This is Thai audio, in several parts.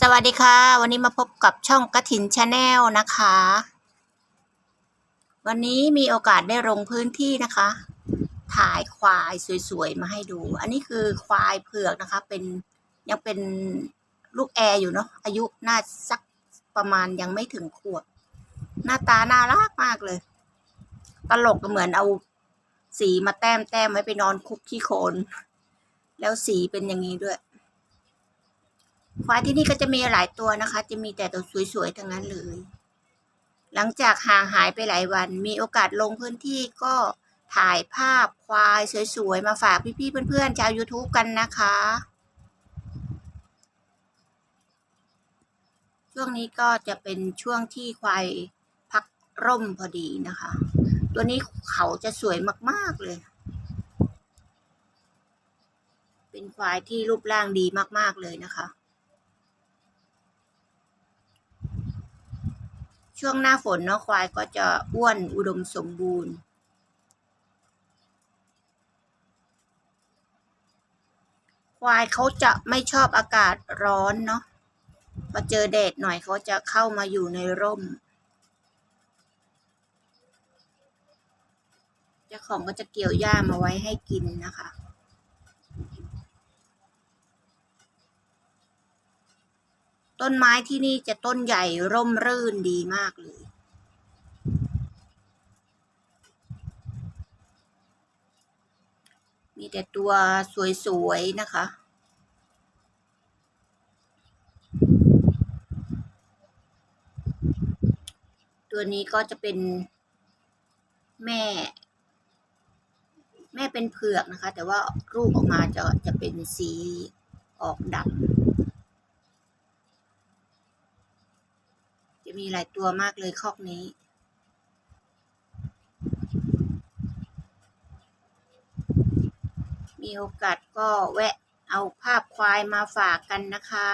สวัสดีค่ะ วันนี้มาพบกับช่องกระถินชาแนลนะคะ วันนี้มีโอกาสได้ลงพื้นที่นะคะ ถ่ายควายสวยๆ มาให้ดู อันนี้คือควายเผือกนะคะ เป็นยังเป็นลูกแอร์อยู่เนาะอายุน่าสักประมาณยังไม่ถึงขวบ หน้าตาน่ารักมากเลย ตลกเหมือนเอาสีมาแต้มแต้มไว้ไปนอนคุกขี้โคลนแล้วสีเป็นอย่างนี้ด้วย ควายที่นี่ก็จะมีหลายตัวนะคะ จะมีแต่ตัวสวยๆทั้งนั้นเลย หลังจากห่างหายไปหลายวัน มีโอกาสลงพื้นที่ก็ถ่ายภาพควายสวยๆ มาฝากพี่ๆเพื่อนๆ ชาว YouTube กันนะคะ ช่วงนี้ก็จะเป็นช่วงที่ควายพักร่มพอดีนะคะ ตัวนี้เขาจะสวยมากๆเลย เป็นควายที่รูปร่างดีมากๆเลยนะคะ ช่วงหน้าฝนเนาะควายก็จะอ้วนอุดมสมบูรณ์ ควายเขาจะไม่ชอบอากาศร้อนเนาะพอเจอแดดหน่อยเขาจะเข้ามาอยู่ในร่ม เจ้าของก็จะเกี่ยวหญ้ามาไว้ให้กินนะคะ ต้นไม้ที่นี่จะต้นใหญ่ร่มรื่นดีมากเลย มีแต่ตัวสวยๆนะคะ ตัวนี้ก็จะเป็นแม่ แม่เป็นเผือกนะคะ แต่ว่ารูปออกมาจะจะเป็นสีออกดำ จะ มีหลายตัวมากเลยคอกนี้ มีโอกาสก็แวะเอาภาพควายมาฝากกันนะคะ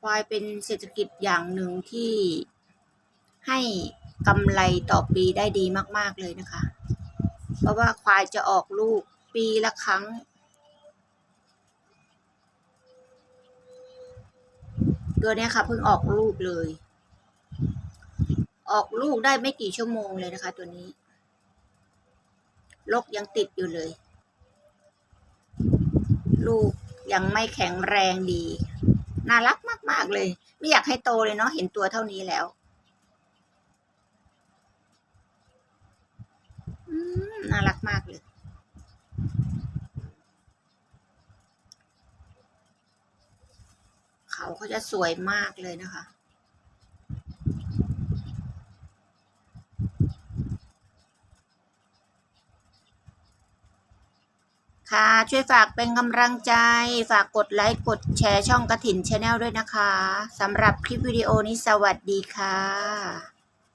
ควายเป็นเศรษฐกิจอย่างหนึ่งที่ให้กำไรต่อปีได้ดีมาก ๆ เลยนะคะ เพราะว่าควายจะออกลูกปีละครั้ง ตัวนี้ค่ะเพิ่งออกลูกเลย ออกลูกได้ไม่กี่ชั่วโมงเลยนะคะ ตัวนี้ลกยังติดอยู่เลย ลูกยังไม่แข็งแรงดี น่ารักมาก ๆ เลย ไม่อยากให้โตเลยเนาะเห็นตัวเท่านี้แล้ว อืม น่ารักมากเลย เขาเขาจะสวยมากเลยนะคะ ค่ะช่วยฝากเป็นกำลังใจ ฝากกดไลค์ กดแชร์ช่องกระถินชาแนลด้วยนะคะสำหรับคลิปวิดีโอนี้สวัสดีค่ะ